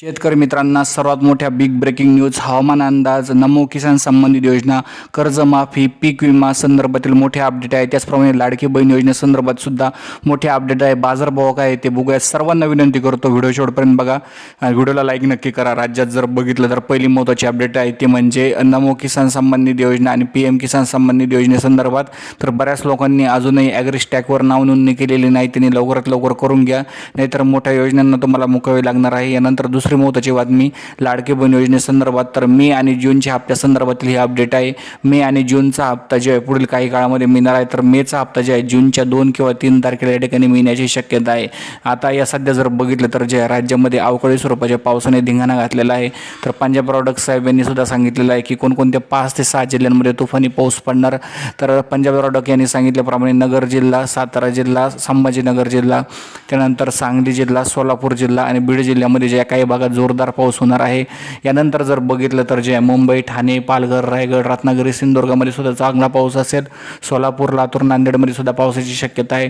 शेतकरी मित्रांना सर्वात मोठ्या बिग ब्रेकिंग न्यूज हवामान अंदाज नमो किसान संबंधित योजना कर्जमाफी पीक विमा संदर्भातील मोठे अपडेट आहे. त्याचप्रमाणे लाडकी बहीण योजनेसंदर्भात सुद्धा मोठे अपडेट आहे. बाजारभाव काय आहे ते बघूया. सर्वांना विनंती करतो व्हिडिओ शेवटपर्यंत बघा. व्हिडिओला लाईक नक्की करा. राज्यात जर बघितलं तर पहिली महत्त्वाची अपडेट आहे ती म्हणजे नमो किसान संबंधित योजना आणि पी एम किसान संबंधित योजनेसंदर्भात तर बऱ्याच लोकांनी अजूनही ॲग्रिस्टॅकवर नाव नोंदणी केलेली नाही. त्यांनी लवकरात लवकर करून घ्या. नाहीतर मोठ्या योजनांना तुम्हाला मुकावे लागणार आहे. यानंतर दुसरं महत्त्वाची बातमी लाडके बहीण योजनेसंदर्भात तर मे आणि जूनच्या हप्त्यासंदर्भातील हे अपडेट आहे. मे आणि जूनचा हप्ता जे आहे पुढील काही काळामध्ये मिळणार आहे तर मेचा हप्ता जे आहे जूनच्या दोन किंवा तीन तारखेला या ठिकाणी मिळण्याची शक्यता आहे. आता या सध्या जर बघितलं तर जे राज्यामध्ये अवकाळी स्वरूपाच्या पावसाने धिंगाणा घातलेला आहे तर पंजाब प्रॉडक्ट साहेब यांनी सुद्धा सांगितलेलं आहे की कोणकोणत्या पाच ते सहा जिल्ह्यांमध्ये तुफानी पाऊस पडणार. तर पंजाब प्रॉडक्ट यांनी सांगितल्याप्रमाणे नगर जिल्हा सातारा जिल्हा संभाजीनगर जिल्हा त्यानंतर सांगली जिल्हा सोलापूर जिल्हा आणि बीड जिल्ह्यामध्ये ज्या काही भागात जोरदार पाऊस होणार आहे. यानंतर जर बघितलं तर जे मुंबई ठाणे पालघर रायगड रत्नागिरी सिंधुदुर्गामध्ये सुद्धा चांगला पाऊस असेल. सोलापूर लातूर नांदेडमध्ये सुद्धा पावसाची शक्यता आहे.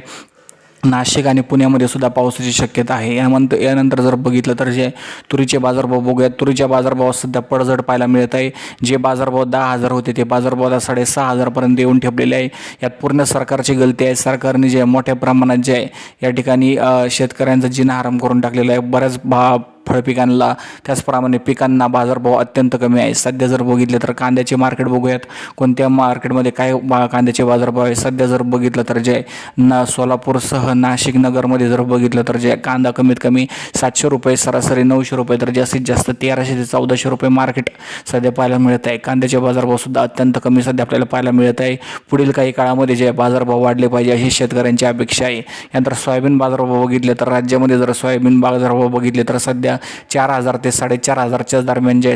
नाशिक आणि पुण्यामध्ये सुद्धा पावसाची शक्यता आहे. यानंतर यानंतर जर बघितलं तर जे तुरीचे बाजारभाव बघूयात. तुरीच्या बाजारभावात सध्या पडझड पाहायला मिळत आहे. जे बाजारभाव दहा हजार होते ते बाजारभाव साडेसहा हजारपर्यंत येऊन ठेपलेले आहे. यात पूर्ण सरकारची गलती आहे. सरकारने जे मोठ्या प्रमाणात जे आहे या ठिकाणी शेतकऱ्यांचा जिनाहाराम आराम करून टाकलेला आहे. बऱ्याच भा फळपिकांना त्याचप्रमाणे पिकांना बाजारभाव अत्यंत कमी आहे. सध्या जर बघितलं तर कांद्याचे मार्केट बघूयात. कोणत्या मार्केटमध्ये काय बा कांद्याचे बाजारभाव आहे? सध्या जर बघितलं तर जे ना सोलापूरसह नाशिक नगरमध्ये जर बघितलं तर जे कांदा कमीत कमी सातशे रुपये सरासरी नऊशे रुपये तर जास्तीत जास्त तेराशे ते चौदाशे रुपये मार्केट सध्या पाहायला मिळत आहे. कांद्याचे बाजारभावसुद्धा अत्यंत कमी सध्या आपल्याला पाहायला मिळत आहे. पुढील काही काळामध्ये जे बाजारभाव वाढले पाहिजे अशी शेतकऱ्यांची अपेक्षा आहे. यानंतर सोयाबीन बाजारभाव बघितले तर राज्यामध्ये जर सोयाबीन बाजारभाव बघितले तर सध्या चार हजार ते साडेचार हजारच्या दरम्यान जे आहे